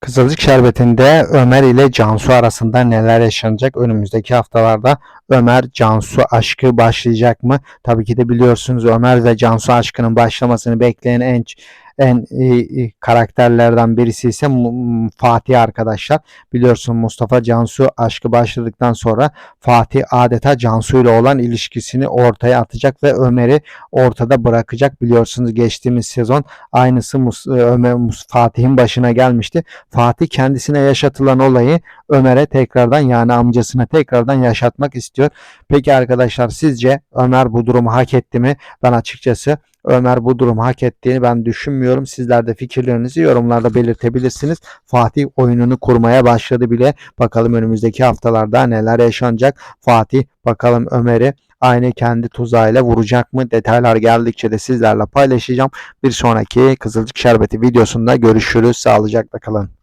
Kızılcık Şerbeti'nde Ömer ile Cansu arasında neler yaşanacak? Önümüzdeki haftalarda Ömer Cansu aşkı başlayacak mı? Tabii ki de biliyorsunuz Ömer ve Cansu aşkının başlamasını bekleyen en en iyi karakterlerden birisi ise Fatih arkadaşlar. Biliyorsun Mustafa Cansu aşkı başladıktan sonra Fatih adeta Cansu ile olan ilişkisini ortaya atacak ve Ömer'i ortada bırakacak. Biliyorsunuz geçtiğimiz sezon aynısı Mus- Ömer Mus- Fatih'in başına gelmişti. Fatih kendisine yaşatılan olayı Ömer'e tekrardan yani amcasına tekrardan yaşatmak istiyor. Peki arkadaşlar sizce Ömer bu durumu hak etti mi? Ben açıkçası Ömer bu durumu hak ettiğini ben düşünmüyorum. Sizler de fikirlerinizi yorumlarda belirtebilirsiniz. Fatih oyununu kurmaya başladı bile. Bakalım önümüzdeki haftalarda neler yaşanacak. Fatih bakalım Ömer'i aynı kendi tuzağıyla vuracak mı? Detaylar geldikçe de sizlerle paylaşacağım. Bir sonraki Kızılcık Şerbeti videosunda görüşürüz. Sağlıcakla kalın.